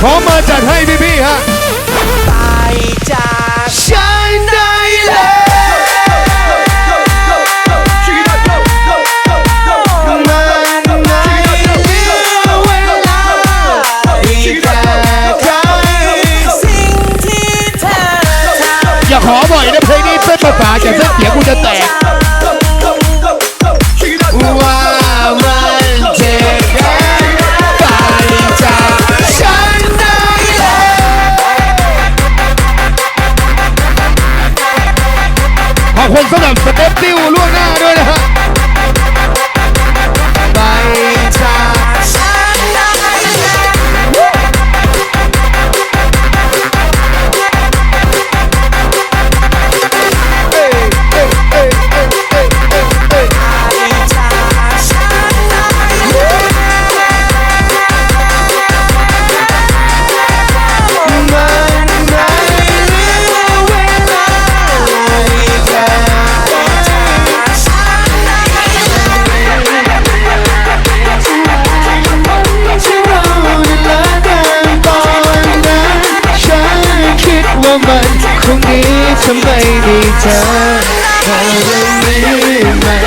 พร้อมมาจัดให้พี่ๆฮะตายจากฉันได้แล้วมันไม่เหลือเวลาที่จะใครสิ่งที่เธอทำอย่าขอบ่อยนะเพลงนี้เส้นประสาทจะเส้นเสียงกูจะแตก แล้ว ทำไมดีเธอเธอยังมีไม่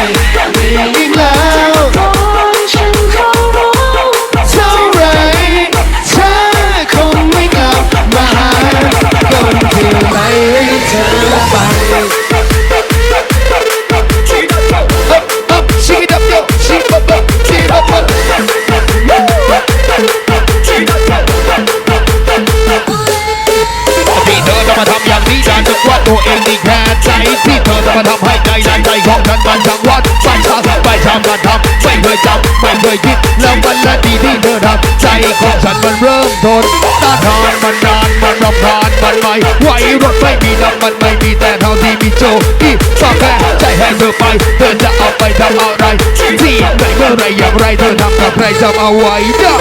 ญมันไม่ไหวรถไม่มีน้ำมันไม่มีแต่เท่าที่มีโจที่ก็แค่ใจให้เธอไป เธอจะเอาไปทำอะไรที่ไหนเมื่อไรอย่างไรเธอทำกับใครจำเอาไว้นะ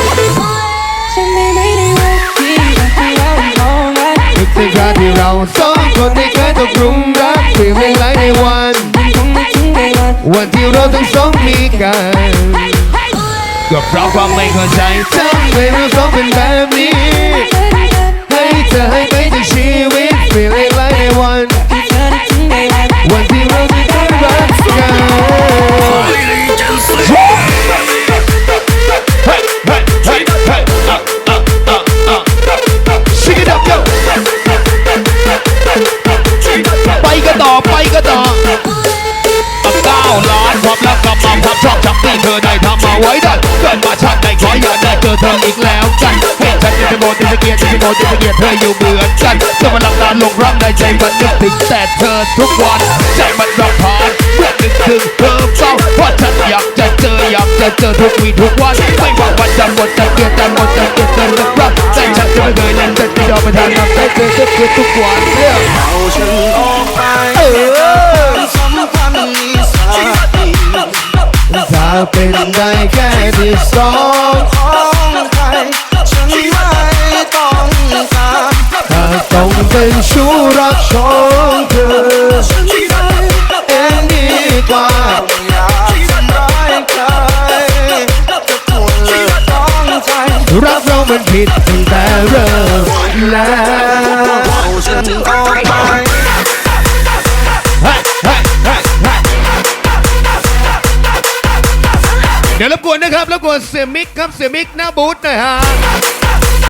ฉันไม่ได้ว่าที่ให้เรามองไว้นึกถึงคราที่เราสองคนได้เคยตกหลุมรักเพียงเวลาในวันคงไม่ถึงเวลาวันที่เราทั้งสองมีกันก็เพราะความไม่เข้าใจทำให้เราสองเป็นแบบนี้ ไว้ได้เกิดมาชาติใดขออย่าได้เจอเธออีกแล้วกันเห็นฉันจะโมติสเกียร์จะโมติสเกียร์เธออยู่เหมือนกันเธอมันหลับตาลงรักในใจมันนึกถึงแต่เธอทุกวันใจมันรำคาญเมื่อนึกถึงเธอเศร้าเพราะฉันอยากจะเจออยากจะเจอทุกวีทุกวันไม่ว่าวันจะหมดจะเกลียดจะหมดจะเกลียดเธอจะรักใจฉันจะไม่เคยเล่นจะไม่ยอมไปทางนั้นใจเธอเกลียดทุกวันเนี่ยเอาฉัน ที่สองของใครฉันไม่ต้องการถ้าต้องเป็นชู้รักของเธอฉันเองดีกว่าอยากทำร้ายใครจะทนเลิกต้องใจรักเรามันผิดตั้งแต่เริ่มแล้วฉันออก เดี๋ยวรบกวนนะครับรบกวนเสียมิกครับเสียมิกหน้าบูธหน่อยฮะ